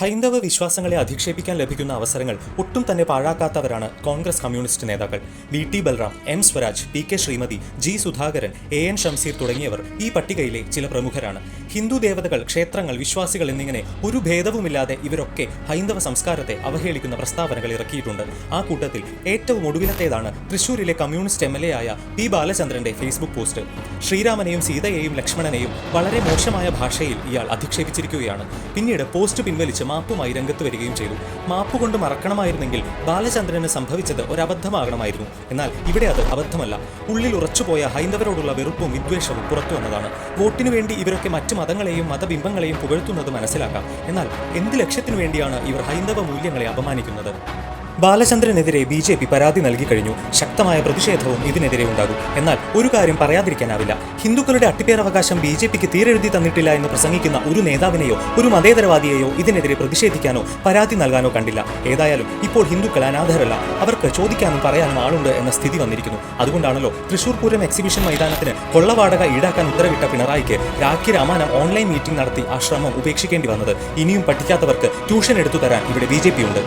ഹൈന്ദവ വിശ്വാസങ്ങളെ അധിക്ഷേപിക്കാൻ ലഭിക്കുന്ന അവസരങ്ങൾ ഒട്ടും തന്നെ പാഴാക്കാത്തവരാണ് കോൺഗ്രസ് കമ്മ്യൂണിസ്റ്റ് നേതാക്കൾ. V T Balram M Swaraj P K Sreemathi G Sudhakaran A N Shamseer തുടങ്ങിയവർ ഈ പട്ടികയിലെ ചില പ്രമുഖരാണ്. ഹിന്ദു ദേവതകൾ ക്ഷേത്രങ്ങൾ വിശ്വാസികൾ എന്നിങ്ങനെ ഒരു ഭേദവുമില്ലാതെ ഇവരൊക്കെ ഹൈന്ദവ സംസ്കാരത്തെ അവഹേളിക്കുന്ന പ്രസ്താവനകൾ ഇറക്കിയിട്ടുണ്ട്. ആ കൂട്ടത്തിൽ ഏറ്റവും ഒടുവിലത്തേതാണ് തൃശൂരിലെ കമ്മ്യൂണിസ്റ്റ് എം എൽ എ ആയ പി ബാലചന്ദ്രന്റെ ഫേസ്ബുക്ക് പോസ്റ്റ്. ശ്രീരാമനെയും സീതയെയും ലക്ഷ്മണനെയും വളരെ മോശമായ ഭാഷയിൽ ഇയാൾ അധിക്ഷേപിച്ചിരിക്കുകയാണ്. പിന്നീട് പോസ്റ്റ് പിൻവലിച്ച് മാപ്പുമായി രംഗത്ത് വരികയും ചെയ്തു. മാപ്പ് കൊണ്ട് മറക്കണമായിരുന്നെങ്കിൽ ബാലചന്ദ്രന് സംഭവിച്ചത് ഒരു അബദ്ധമാകണമായിരുന്നു എന്നാൽ ഇവിടെ അത് അബദ്ധമല്ല. ഉള്ളിൽ ഉറച്ചുപോയ ഹൈന്ദവരോടുള്ള വെറുപ്പും വിദ്വേഷവും പുറത്തു വന്നതാണ്. വോട്ടിനു വേണ്ടി ഇവരൊക്കെ മറ്റു മതങ്ങളെയും മതബിംബങ്ങളെയും പുകഴ്ത്തുന്നത് മനസ്സിലാക്കാം. എന്നാൽ എന്ത് ലക്ഷ്യത്തിനു വേണ്ടിയാണ് ഇവർ ഹൈന്ദവ മൂല്യങ്ങളെ അപമാനിക്കുന്നത്? ബാലചന്ദ്രനെതിരെ ബി ജെ പി പരാതി നൽകി കഴിഞ്ഞു. ശക്തമായ പ്രതിഷേധവും ഇതിനെതിരെ ഉണ്ടാകും. എന്നാൽ ഒരു കാര്യം പറയാതിരിക്കാനാവില്ല. ഹിന്ദുക്കളുടെ അട്ടിപ്പേരവകാശം ബി ജെ പിക്ക് തീരെഴുതി തന്നിട്ടില്ല എന്ന് പ്രസംഗിക്കുന്ന ഒരു നേതാവിനെയോ ഒരു മതേതരവാദിയെയോ ഇതിനെതിരെ പ്രതിഷേധിക്കാനോ പരാതി നൽകാനോ കണ്ടില്ല. ഏതായാലും ഇപ്പോൾ ഹിന്ദുക്കൾ അനാഥരല്ല. അവർക്ക് ചോദിക്കാനും പറയാനും ആളുണ്ട് എന്ന സ്ഥിതി വന്നിരിക്കുന്നു. അതുകൊണ്ടാണല്ലോ തൃശൂർ പൂരം എക്സിബിഷൻ മൈതാനത്തിന് കൊള്ളവാടക ഈടാക്കാൻ ഉത്തരവിട്ട പിണറായിക്ക് രാഖി രാമാനം ഓൺലൈൻ മീറ്റിംഗ് നടത്തി ആ ശ്രമം ഉപേക്ഷിക്കേണ്ടി വന്നത്. ഇനിയും പഠിക്കാത്തവർക്ക് ട്യൂഷൻ എടുത്തു തരാൻ ഇവിടെ ബി ഉണ്ട്.